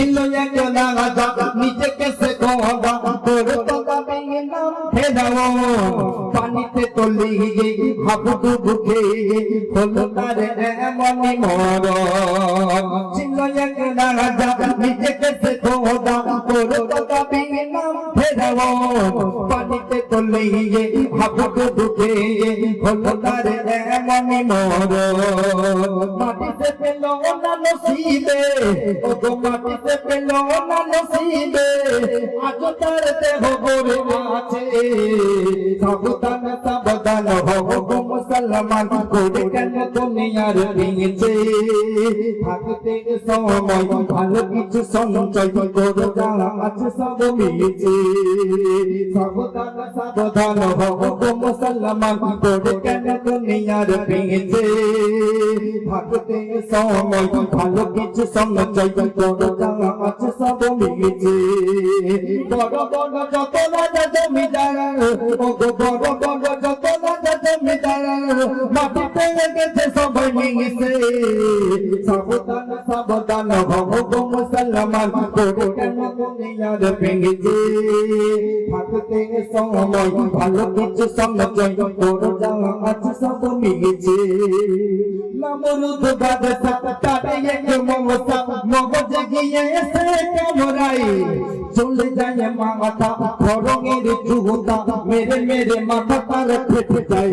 ছিল এক রাজা, নিজেকে সে খোদা তোর কথা ভেঙে নাম ফেরাও পানিতে তলিয়ে হাবুডুবু খেয়ে হলো তার এমনই মর ছিল এক রাজা, নিজেকে সে খোদা তোর কথা ফেরাও পানিতে তলিয়ে হাবুডুবু খেয়ে হলো তার এমনই মর মাটিতে পেল না নসিবে ও গো মাটিতে পেল না নসিবে আজ তার দেহ গড়ে আছে। সাবধান সাবধান গো মুসলমান। করে কেন দুনিয়ার ভেঙেছে থাকতে সময় ভালো কিছু সঞ্চয় করে যারা আছে সব মিলেছে সাবধান সাবধান গো মুসলমান করে কেন দুনিয়ার ভেঙেছে থাকতে সময় ভালো কিছু সঞ্চয় করে যারা আছে সব মিলেছে বড় বড় যত রাজা জমিদার বড় বড় যত রাজা জমিদার মাটিতে গেছে সবাই মিলেছে। সাবধান সাবধান হও গো মুসলমান করে কেন দুনিয়ার ভেঙেছে থাকতে সময়, ভালো কিছু সঞ্চয় করে যারা আছে সব মিলেছে। নমরুদ বাদশা তারে এক মমতা মগজ গিয়ে এসে কামরাই চলে যায় মাথা খরঙের চুহতা মেরে মেরে মাথা তার ফেটে যায়।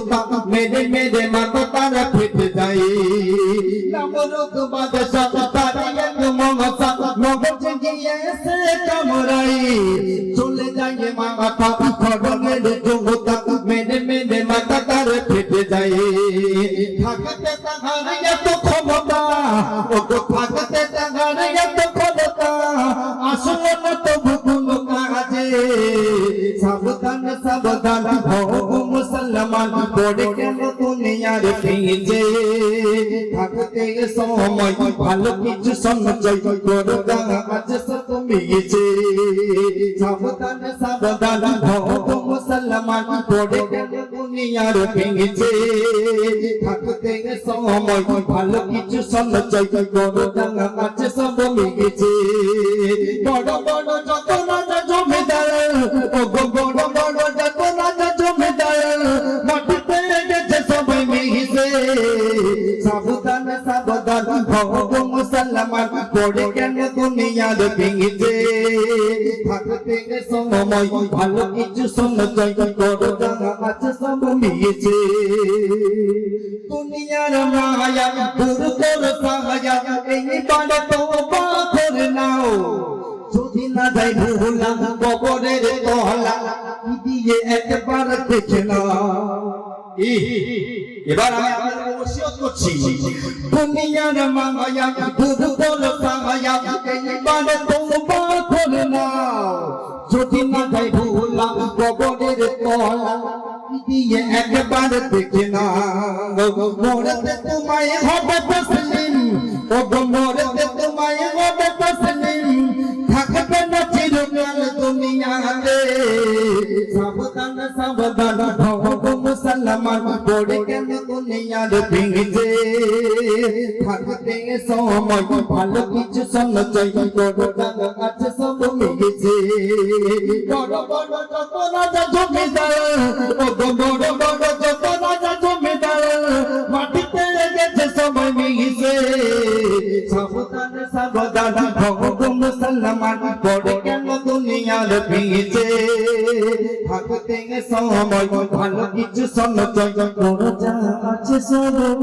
চুহতা মেরে মেরে মাথা তার ফেটে যায় নমরুদ বাদশা তারে এক মমতা মগজ গিয়ে এসে কামরাই চলে যায় মাথা খরঙের চুহতা মেরে মেরে মাথা তার ফেটে যায় থাকতে তাহার এত ক্ষমতা ও গো থাকতে তাহার এত ক্ষমতা আসলে না তো ভুকুল কাজে সাবধান সাবধান হও গো মুসলমান পড়ে কেন দুনিয়ার পিছে থাকতে সময় ভালো কিছু সঞ্চয় করো আজ সত মিছে সাবধান সাবধান গো মুসলমান পড়ে কেন দুনিয়ার পিছে থাকতে সময় ভালো কিছু সঞ্চয় করো আজ সব মিছে বড় বড় যত মিশে সাবধান সাবধান হও গো মুসলমান, পড়ে কেন দুনিয়ার ভেঙেছে? থাকতে সময়, ভালো কিছু সঞ্চয় করো জানা আছে সব মিলেছে দুনিয়ার মায়া দূর করো সাহায্য, এই বাড়ে তো পাথর নাও। যদি না যাই ভুলা কবরের তলা দিয়ে একবার দেখে না এবার আমি আপনাদের ওসিয়ত করছি, দুনিয়ার মায়া দূর করো সাহায্য এইবার তোবা করে যদি না যাই ভুলা কবরের তলা দিয়ে একবার দেখে না মোরতে তোমায় হবে তসলিম ও মোরতে তোমায় হবে তসলিম, থাকবে না চিরকাল দুনিয়াতে, সাবধান সাবধান ভেঙেছে থাকতে সময় ভালো কিছু সঞ্চয় করো জানো আছে সব মিলেছে বড় বড় যত রাজা জমিদার, ও বড় বড় সাবধান সাবধান গো মুসলমান কেন দুনিয়ার ভেঙেছে থাকতে সময় ভালো কিছু সঞ্চয়। করো যা আছে সব